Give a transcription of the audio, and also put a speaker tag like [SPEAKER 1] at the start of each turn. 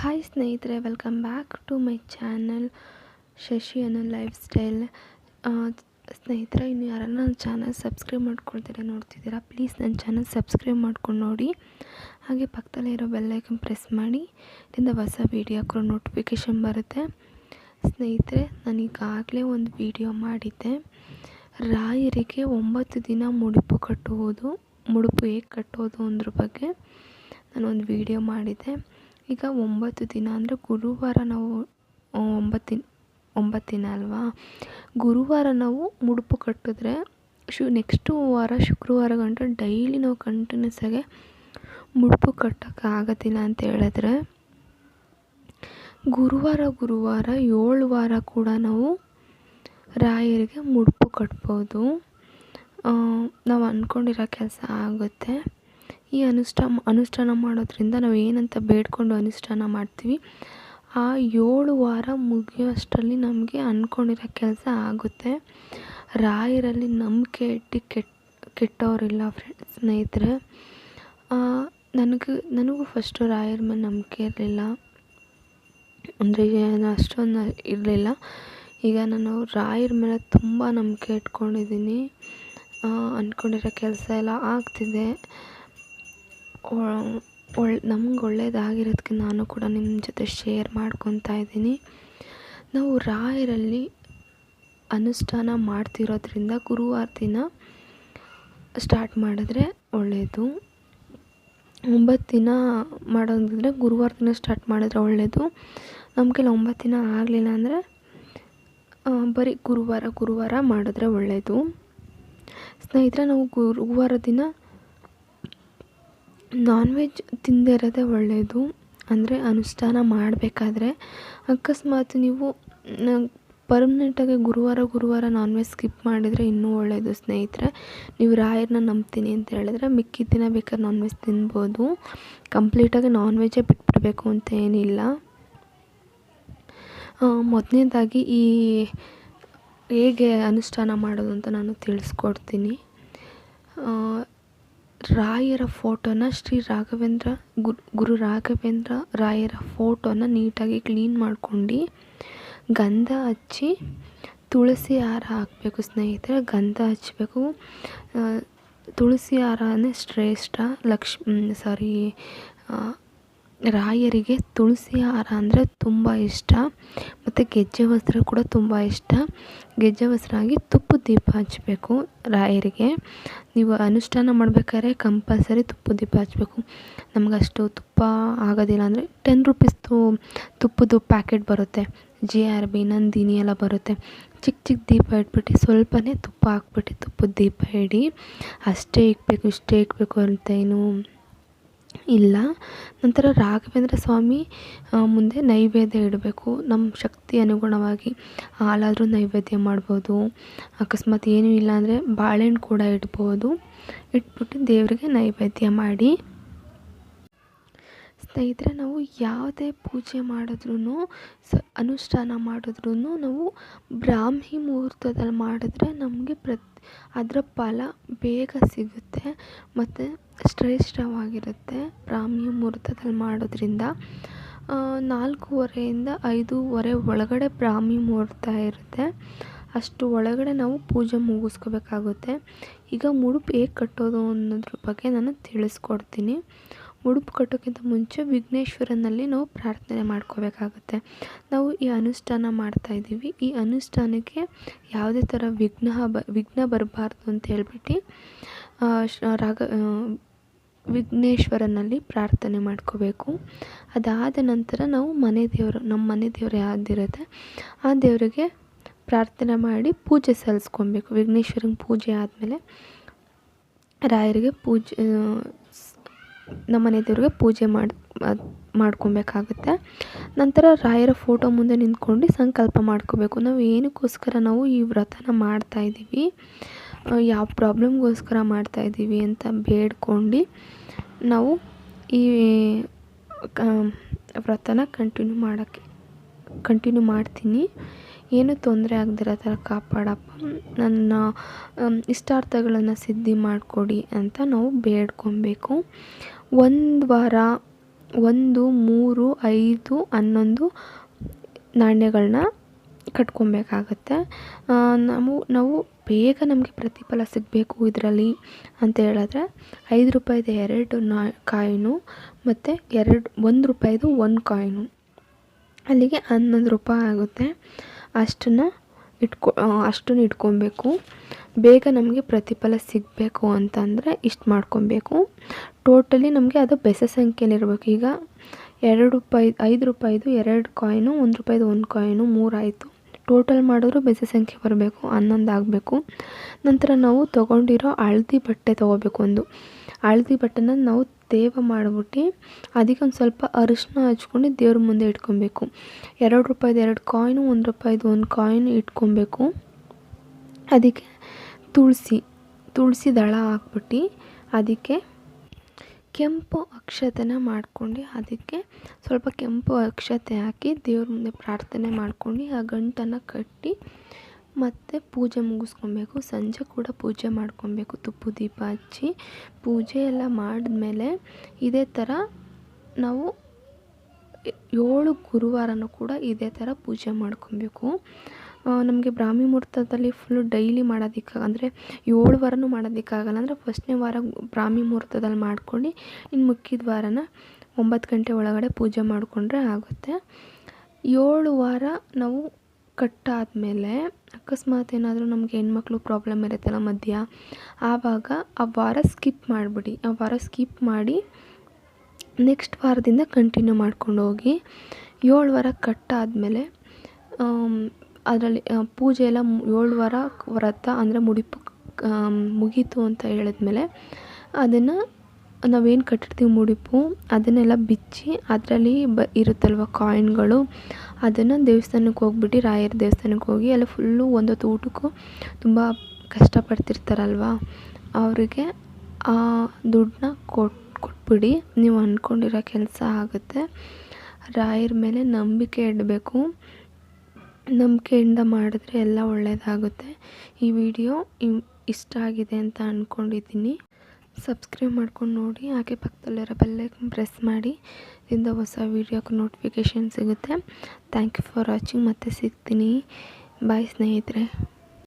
[SPEAKER 1] Hi ಸ್ನೇಹಿತರೆ welcome back to my channel Shashi ಅನ್ನೋ life style ಸ್ನೇಹಿತರೆ, ಇನ್ನು ಯಾರನ್ನ ನನ್ನ ಚಾನಲ್ ಸಬ್ಸ್ಕ್ರೈಬ್ ಮಾಡ್ಕೊಳ್ತೀರ ನೋಡ್ತಿದ್ದೀರಾ ಪ್ಲೀಸ್ ನನ್ನ ಚಾನಲ್ ಸಬ್ಸ್ಕ್ರೈಬ್ ಮಾಡ್ಕೊಂಡು ನೋಡಿ. ಹಾಗೆ ಪಕ್ಕದಲ್ಲೇ ಇರೋ ಬೆಲ್ಲೈಕನ್ ಪ್ರೆಸ್ ಮಾಡಿ ಇದರಿಂದ ಹೊಸ ವೀಡಿಯೋ ಹಾಕೋ ನೋಟಿಫಿಕೇಷನ್ ಬರುತ್ತೆ. ಸ್ನೇಹಿತರೆ, ನಾನು ಈಗಾಗಲೇ ಒಂದು ವಿಡಿಯೋ ಮಾಡಿದ್ದೆ. ರಾಯರಿಗೆ ಒಂಬತ್ತು ದಿನ ಮುಡುಪು ಕಟ್ಟುವುದು, ಮುಡುಪು ಹೇಗೆ ಕಟ್ಟೋದು ಅಂದ್ರ ಬಗ್ಗೆ ನಾನೊಂದು ವಿಡಿಯೋ ಮಾಡಿದ್ದೆ. ಈಗ ಒಂಬತ್ತು ದಿನ ಅಂದರೆ ಗುರುವಾರ ನಾವು ಒಂಬತ್ತು ದಿನ ಒಂಬತ್ತು ದಿನ ಅಲ್ವಾ? ಗುರುವಾರ ನಾವು ಮುಡುಪು ಕಟ್ಟಿದ್ರೆ ಶು ನೆಕ್ಸ್ಟು ವಾರ ಶುಕ್ರವಾರ ಗಂಟ ಡೈಲಿ ನಾವು ಕಂಟಿನ್ಯೂಸ್ ಆಗಿ ಮುಡುಪು ಕಟ್ಟೋಕ್ಕಾಗೋದಿಲ್ಲ ಅಂತ ಹೇಳಿದ್ರೆ ಗುರುವಾರ ಗುರುವಾರ ಏಳು ವಾರ ಕೂಡ ನಾವು ರಾಯರಿಗೆ ಮುಡುಪು ಕಟ್ಬೋದು. ನಾವು ಅಂದ್ಕೊಂಡಿರೋ ಕೆಲಸ ಆಗುತ್ತೆ. ಈ ಅನುಷ್ಠಾನ ಅನುಷ್ಠಾನ ಮಾಡೋದ್ರಿಂದ ನಾವು ಏನಂತ ಬೇಡ್ಕೊಂಡು ಅನುಷ್ಠಾನ ಮಾಡ್ತೀವಿ. ಆ ಏಳು ವಾರ ಮುಗಿಯೋಷ್ಟರಲ್ಲಿ ನಮಗೆ ಅಂದ್ಕೊಂಡಿರೋ ಕೆಲಸ ಆಗುತ್ತೆ. ರಾಯರಲ್ಲಿ ನಂಬಿಕೆ ಇಟ್ಟು ಕೆಟ್ಟ ಕೆಟ್ಟವರಿಲ್ಲ ಫ್ರೆಂಡ್ ಸ್ನೇಹಿತರೆ. ನನಗೆ, ನನಗೂ ಫಸ್ಟು ರಾಯರ ಮೇಲೆ ನಂಬಿಕೆ ಇರಲಿಲ್ಲ. ಅಂದರೆ ಅಷ್ಟೊಂದು ಇರಲಿಲ್ಲ. ಈಗ ನಾನು ರಾಯರ ಮೇಲೆ ತುಂಬ ನಂಬಿಕೆ ಇಟ್ಕೊಂಡಿದ್ದೀನಿ. ಅಂದ್ಕೊಂಡಿರೋ ಕೆಲಸ ಎಲ್ಲ ಆಗ್ತಿದೆ. ಒಳ್ಳೆ ನಮ್ಗೆ ಒಳ್ಳೆಯದಾಗಿರೋದಕ್ಕೆ ನಾನು ಕೂಡ ನಿಮ್ಮ ಜೊತೆ ಶೇರ್ ಮಾಡ್ಕೊತಾ ಇದ್ದೀನಿ. ನಾವು ರಾಯರಲ್ಲಿ ಅನುಷ್ಠಾನ ಮಾಡ್ತಿರೋದ್ರಿಂದ ಗುರುವಾರ ದಿನ ಸ್ಟಾರ್ಟ್ ಮಾಡಿದ್ರೆ ಒಳ್ಳೆಯದು ಒಂಬತ್ತು ದಿನ ಮಾಡೋದಂದರೆ ಗುರುವಾರ ದಿನ ಸ್ಟಾರ್ಟ್ ಮಾಡಿದ್ರೆ ಒಳ್ಳೆಯದು ನಮ್ಮ ಕೈಲಿ ಒಂಬತ್ತು ದಿನ ಆಗಲಿಲ್ಲ ಅಂದರೆ ಬರೀ ಗುರುವಾರ ಗುರುವಾರ ಮಾಡಿದ್ರೆ ಒಳ್ಳೆಯದು ಸ್ನೇಹಿತರೆ, ನಾವು ಗುರುವಾರ ದಿನ ನಾನ್ ವೆಜ್ ತಿನ್ನದೇ ಒಳ್ಳೆಯದು ಅಂದರೆ ಅನುಷ್ಠಾನ ಮಾಡಬೇಕಾದ್ರೆ ಅಕಸ್ಮಾತ್ ನೀವು ಪರ್ಮನೆಂಟಾಗಿ ಗುರುವಾರ ಗುರುವಾರ ನಾನ್ ವೆಜ್ ಸ್ಕಿಪ್ ಮಾಡಿದರೆ ಇನ್ನೂ ಒಳ್ಳೆಯದು ಸ್ನೇಹಿತರೆ. ನೀವು ರಾಯರನ್ನ ನಂಬ್ತೀನಿ ಅಂತ ಹೇಳಿದ್ರೆ ಮಿಕ್ಕಿದ ದಿನ ಬೇಕಾದ್ರೆ ನಾನ್ ವೆಜ್ ತಿನ್ಬೋದು ಕಂಪ್ಲೀಟಾಗಿ ನಾನ್ ವೆಜ್ಜೇ ಬಿಟ್ಬಿಡಬೇಕು ಅಂತ ಏನಿಲ್ಲ. ಮೊದಲನೇದಾಗಿ ಈ ಹೇಗೆ ಅನುಷ್ಠಾನ ಮಾಡೋದು ಅಂತ ನಾನು ತಿಳಿಸ್ಕೊಡ್ತೀನಿ. ರಾಯರ ಫೋಟೋನ ಶ್ರೀ ರಾಘವೇಂದ್ರ ಗುರು ಗುರು ರಾಘವೇಂದ್ರ ರಾಯರ ಫೋಟೋನ ನೀಟಾಗಿ ಕ್ಲೀನ್ ಮಾಡ್ಕೊಂಡು ಗಂಧ ಹಚ್ಚಿ ತುಳಸಿ ಹಾರ ಹಾಕಬೇಕು ಸ್ನೇಹಿತರೆ. ಗಂಧ ಹಚ್ಚಬೇಕು ತುಳಸಿ ಹಾರನೇ ಶ್ರೇಷ್ಠ. ಲಕ್ಷ್ಮಿ ಸಾರಿ ರಾಯರಿಗೆ ತುಳಸಿ ಹಾರ ಅಂದರೆ ತುಂಬ ಇಷ್ಟ. ಮತ್ತು ಗೆಜ್ಜೆ ವಸ್ತ್ರ ಕೂಡ ತುಂಬ ಇಷ್ಟ. ಗೆಜ್ಜೆ ವಸ್ತ್ರ ಆಗಿ ತುಪ್ಪದ ದೀಪ ಹಚ್ಚಬೇಕು ರಾಯರಿಗೆ. ನೀವು ಅನುಷ್ಠಾನ ಮಾಡ್ಬೇಕಾದ್ರೆ ಕಂಪಲ್ಸರಿ ತುಪ್ಪದ ದೀಪ ಹಚ್ಚಬೇಕು ನಮಗಷ್ಟು ತುಪ್ಪ ಆಗೋದಿಲ್ಲ ಅಂದರೆ ಟೆನ್ ರುಪೀಸ್ದು ತುಪ್ಪದ್ದು ಪ್ಯಾಕೆಟ್ ಬರುತ್ತೆ. ಜಿ ಆರ್ ಬಿ ನಂದಿನಿ ಎಲ್ಲ ಬರುತ್ತೆ. ಚಿಕ್ಕ ಚಿಕ್ಕ ದೀಪ ಇಟ್ಬಿಟ್ಟು ಸ್ವಲ್ಪನೇ ತುಪ್ಪ ಹಾಕ್ಬಿಟ್ಟು ತುಪ್ಪದ ದೀಪ ಇಡಿ. ಅಷ್ಟೇ ಇಕ್ಬೇಕು, ಇಷ್ಟೇ ಇಕ್ಬೇಕು ಅಂತ ಏನು ಇಲ್ಲ. ನಂತರ ರಾಘವೇಂದ್ರ ಸ್ವಾಮಿ ಮುಂದೆ ನೈವೇದ್ಯ ಇಡಬೇಕು. ನಮ್ಮ ಶಕ್ತಿ ಅನುಗುಣವಾಗಿ ಹಾಲಾದರೂ ನೈವೇದ್ಯ ಮಾಡ್ಬೋದು. ಅಕಸ್ಮಾತ್ ಏನೂ ಇಲ್ಲ ಅಂದರೆ ಬಾಳೆಹಣ್ಣು ಕೂಡ ಇಡ್ಬೋದು. ಇಟ್ಬಿಟ್ಟು ದೇವರಿಗೆ ನೈವೇದ್ಯ ಮಾಡಿ. ಸ್ನೇಹಿತರೆ, ನಾವು ಯಾವುದೇ ಪೂಜೆ ಮಾಡಿದ್ರೂ ಸ, ಅನುಷ್ಠಾನ ಮಾಡಿದ್ರೂ ನಾವು ಬ್ರಾಹ್ಮಿ ಮುಹೂರ್ತದಲ್ಲಿ ಮಾಡಿದ್ರೆ ನಮಗೆ ಪ್ರತಿ, ಅದರ ಫಲ ಬೇಗ ಸಿಗುತ್ತೆ. ಮತ್ತು ಶ್ರೇಷ್ಠವಾಗಿರುತ್ತೆ ಬ್ರಾಹ್ಮಿ ಮುಹೂರ್ತದಲ್ಲಿ ಮಾಡೋದ್ರಿಂದ. ನಾಲ್ಕೂವರೆಯಿಂದ ಐದೂವರೆ ಒಳಗಡೆ ಬ್ರಾಹ್ಮಿ ಮುಹೂರ್ತ ಇರುತ್ತೆ. ಅಷ್ಟು ಒಳಗಡೆ ನಾವು ಪೂಜೆ ಮುಗಿಸ್ಕೋಬೇಕಾಗುತ್ತೆ. ಈಗ ಮುಡುಪು ಹೇಗೆ ಕಟ್ಟೋದು ಅನ್ನೋದ್ರ ಬಗ್ಗೆ ನಾನು ತಿಳಿಸ್ಕೊಡ್ತೀನಿ. ಮುಡುಪು ಕಟ್ಟೋಕ್ಕಿಂತ ಮುಂಚೆ ವಿಘ್ನೇಶ್ವರನಲ್ಲಿ ನಾವು ಪ್ರಾರ್ಥನೆ ಮಾಡ್ಕೋಬೇಕಾಗುತ್ತೆ. ನಾವು ಈ ಅನುಷ್ಠಾನ ಮಾಡ್ತಾಯಿದ್ದೀವಿ ಈ ಅನುಷ್ಠಾನಕ್ಕೆ ಯಾವುದೇ ಥರ ವಿಘ್ನ ಬ, ವಿಘ್ನ ಬರಬಾರ್ದು ಅಂತ ಹೇಳ್ಬಿಟ್ಟು ರಾಗ ವಿಘ್ನೇಶ್ವರನಲ್ಲಿ ಪ್ರಾರ್ಥನೆ ಮಾಡ್ಕೋಬೇಕು. ಅದಾದ ನಂತರ ನಾವು ಮನೆ ದೇವರು, ನಮ್ಮ ಮನೆ ದೇವರು ಯಾವುದಿರುತ್ತೆ, ಆ ದೇವರಿಗೆ ಪ್ರಾರ್ಥನೆ ಮಾಡಿ ಪೂಜೆ ಸಲ್ಲಿಸ್ಕೊಬೇಕು. ವಿಘ್ನೇಶ್ವರನ ಪೂಜೆ ಆದಮೇಲೆ ರಾಯರಿಗೆ ಪೂಜೆ ನಮ್ಮ ಮನೆ ದೇವರಿಗೆ ಪೂಜೆ ಮಾಡಿ ಮಾಡ್ಕೊಬೇಕಾಗುತ್ತೆ. ನಂತರ ರಾಯರ ಫೋಟೋ ಮುಂದೆ ನಿಂತ್ಕೊಂಡು ಸಂಕಲ್ಪ ಮಾಡ್ಕೋಬೇಕು. ನಾವು ಏನಕ್ಕೋಸ್ಕರ ನಾವು ಈ ವ್ರತನ ಮಾಡ್ತಾಯಿದ್ದೀವಿ ಯಾವ ಪ್ರಾಬ್ಲಮ್ಗೋಸ್ಕರ ಮಾಡ್ತಾಯಿದ್ದೀವಿ ಅಂತ ಬೇಡ್ಕೊಂಡು ನಾವು ಈ ವ್ರತನ ಕಂಟಿನ್ಯೂ ಮಾಡೋಕ್ಕೆ ಕಂಟಿನ್ಯೂ ಮಾಡ್ತೀನಿ. ಏನೂ ತೊಂದರೆ ಆಗದಿರೋ ಥರ ಕಾಪಾಡಪ್ಪ. ನನ್ನ ಇಷ್ಟಾರ್ಥಗಳನ್ನು ಸಿದ್ಧಿ ಮಾಡಿಕೊಡಿ ಅಂತ ನಾವು ಬೇಡ್ಕೊಬೇಕು. ಒಂದು ವಾರ, ಒಂದು, ಮೂರು, ಐದು, ಹನ್ನೊಂದು ನಾಣ್ಯಗಳನ್ನ ಕಟ್ಕೊಬೇಕಾಗತ್ತೆ. ನಾವು ನಾವು ಬೇಗ ನಮಗೆ ಪ್ರತಿಫಲ ಸಿಗಬೇಕು ಇದರಲ್ಲಿ ಅಂತ ಹೇಳಿದ್ರೆ ಐದು ರೂಪಾಯಿದು ಎರಡು ನಾ, ಕಾಯಿನು ಮತ್ತು ಎರಡು, ಒಂದು ರೂಪಾಯಿದು ಒಂದು ಕಾಯಿನು. ಅಲ್ಲಿಗೆ ಹನ್ನೊಂದು ರೂಪಾಯಿ ಆಗುತ್ತೆ. ಅಷ್ಟನ್ನು ಇಟ್ಕೊ ಅಷ್ಟನ್ನು ಇಟ್ಕೊಬೇಕು. ಬೇಗ ನಮಗೆ ಪ್ರತಿಫಲ ಸಿಗಬೇಕು ಅಂತಂದರೆ ಇಷ್ಟು ಮಾಡ್ಕೊಬೇಕು. ಟೋಟಲಿ ನಮಗೆ ಅದು ಬೆಸ ಸಂಖ್ಯೆಯಲ್ಲಿರ್ಬೇಕು. ಈಗ ಎರಡು ರೂಪಾಯಿ, ಐದು ರೂಪಾಯಿದು ಎರಡು ಕಾಯಿನು, ಒಂದು ರೂಪಾಯಿದು ಒಂದು ಕಾಯಿನು ಮೂರಾಯಿತು. ಟೋಟಲ್ ಮಾಡಿದ್ರು ಬೆಸ ಸಂಖ್ಯೆ ಬರಬೇಕು, ಹನ್ನೊಂದು ಆಗಬೇಕು. ನಂತರ ನಾವು ತೊಗೊಂಡಿರೋ ಹಳ್ದಿ ಬಟ್ಟೆ ತೊಗೋಬೇಕು ಒಂದು. ಹಳ್ದಿ ಬಟ್ಟೆನ ನಾವು ತೇವ ಮಾಡಿಬಿಟ್ಟು ಅದಕ್ಕೆ ಒಂದು ಸ್ವಲ್ಪ ಅರಿಶಿನ ಹಚ್ಕೊಂಡು ದೇವ್ರ ಮುಂದೆ ಇಟ್ಕೊಬೇಕು. ಎರಡು ರೂಪಾಯಿದು ಎರಡು ಕಾಯಿನು ಒಂದು ರೂಪಾಯಿದು ಒಂದು ಕಾಯಿನು ಇಟ್ಕೊಬೇಕು. ಅದಕ್ಕೆ ತುಳಸಿ ತುಳಸಿ ದಳ ಹಾಕ್ಬಿಟ್ಟು ಅದಕ್ಕೆ ಕೆಂಪು ಅಕ್ಷತೆನ ಮಾಡ್ಕೊಂಡು ಅದಕ್ಕೆ ಸ್ವಲ್ಪ ಕೆಂಪು ಅಕ್ಷತೆ ಹಾಕಿ ದೇವ್ರ ಮುಂದೆ ಪ್ರಾರ್ಥನೆ ಮಾಡ್ಕೊಂಡು ಆ ಗಂಟನ್ನು ಕಟ್ಟಿ ಮತ್ತೆ ಪೂಜೆ ಮುಗಿಸ್ಕೊಬೇಕು. ಸಂಜೆ ಕೂಡ ಪೂಜೆ ಮಾಡ್ಕೊಬೇಕು. ತುಪ್ಪು ದೀಪ ಹಚ್ಚಿ ಪೂಜೆ ಎಲ್ಲ ಮಾಡಿದ್ಮೇಲೆ ಇದೇ ಥರ ನಾವು ಏಳು ಗುರುವಾರನೂ ಕೂಡ ಇದೇ ಥರ ಪೂಜೆ ಮಾಡ್ಕೊಬೇಕು. ನಮಗೆ ಬ್ರಾಹ್ಮಿ ಮುಹೂರ್ತದಲ್ಲಿ ಫುಲ್ಲು ಡೈಲಿ ಮಾಡೋದಕ್ಕೆ, ಅಂದರೆ ಏಳು ವಾರನೂ ಮಾಡೋದಕ್ಕಾಗಲ್ಲ. ಅಂದರೆ ಫಸ್ಟ್ನೇ ವಾರ ಬ್ರಾಹ್ಮಿ ಮುಹೂರ್ತದಲ್ಲಿ ಮಾಡ್ಕೊಂಡು ಇನ್ನು ಮುಕ್ಕಿದ ವಾರನ ಒಂಬತ್ತು ಗಂಟೆ ಒಳಗಡೆ ಪೂಜೆ ಮಾಡಿಕೊಂಡ್ರೆ ಆಗುತ್ತೆ. ಏಳು ವಾರ ನಾವು ಕಟ್ಟಾದಮೇಲೆ ಅಕಸ್ಮಾತ್ ಏನಾದರೂ ನಮಗೆ ಹೆಣ್ಮಕ್ಳು ಪ್ರಾಬ್ಲಮ್ ಇರುತ್ತಲ್ಲ ಮಧ್ಯ, ಆವಾಗ ಆ ವಾರ ಸ್ಕಿಪ್ ಮಾಡಿಬಿಡಿ. ಆ ವಾರ ಸ್ಕಿಪ್ ಮಾಡಿ ನೆಕ್ಸ್ಟ್ ವಾರದಿಂದ ಕಂಟಿನ್ಯೂ ಮಾಡ್ಕೊಂಡು ಹೋಗಿ ಏಳು ವಾರ ಕಟ್ಟಾದಮೇಲೆ ಅದರಲ್ಲಿ ಪೂಜೆ ಎಲ್ಲ ಏಳು ವಾರ ವ್ರತ ಅಂದರೆ ಮುಡಿಪು ಮುಗೀತು ಅಂತ ಹೇಳಿದ್ಮೇಲೆ ಅದನ್ನು ನಾವೇನು ಕಟ್ಟಿರ್ತೀವಿ ಮುಡಿಪು, ಅದನ್ನೆಲ್ಲ ಬಿಚ್ಚಿ ಅದರಲ್ಲಿ ಬ, ಇರುತ್ತಲ್ವ ಕಾಯಿನ್ಗಳು, ಅದನ್ನು ದೇವಸ್ಥಾನಕ್ಕೆ ಹೋಗ್ಬಿಟ್ಟು ರಾಯರ ದೇವಸ್ಥಾನಕ್ಕೆ ಹೋಗಿ ಅಲ್ಲಿ ಫುಲ್ಲು ಒಂದೊತ್ತು ಊಟಕ್ಕೂ ತುಂಬ ಕಷ್ಟಪಡ್ತಿರ್ತಾರಲ್ವ, ಅವರಿಗೆ ಆ ದುಡ್ಡನ್ನ ಕೊಟ್ಟು ಕೊಟ್ಬಿಡಿ, ನೀವು ಅಂದ್ಕೊಂಡಿರೋ ಕೆಲಸ ಆಗುತ್ತೆ, ರಾಯರ ಮೇಲೆ ನಂಬಿಕೆ ಇಡಬೇಕು. ನಂಬಿಕೆಯಿಂದ ಮಾಡಿದ್ರೆ ಎಲ್ಲ ಒಳ್ಳೆಯದಾಗುತ್ತೆ ಈ ವಿಡಿಯೋ ಇಷ್ಟ ಆಗಿದೆ ಅಂತ ಅಂದ್ಕೊಂಡಿದ್ದೀನಿ ಸಬ್ಸ್ಕ್ರೈಬ್ ಮಾಡ್ಕೊಂಡು ನೋಡಿ, ಹಾಗೆ ಪಕ್ಕದಲ್ಲಿರೋ ಬೆಲ್ಲೈಕನ್ ಪ್ರೆಸ್ ಮಾಡಿ. ಇದರಿಂದ ಹೊಸ ವಿಡಿಯೋಕ್ಕೆ ನೋಟಿಫಿಕೇಷನ್ ಸಿಗುತ್ತೆ. Thank you for watching. ಮತ್ತೆ ಸಿಗ್ತೀನಿ. ಬಾಯ್ ಸ್ನೇಹಿತರೆ.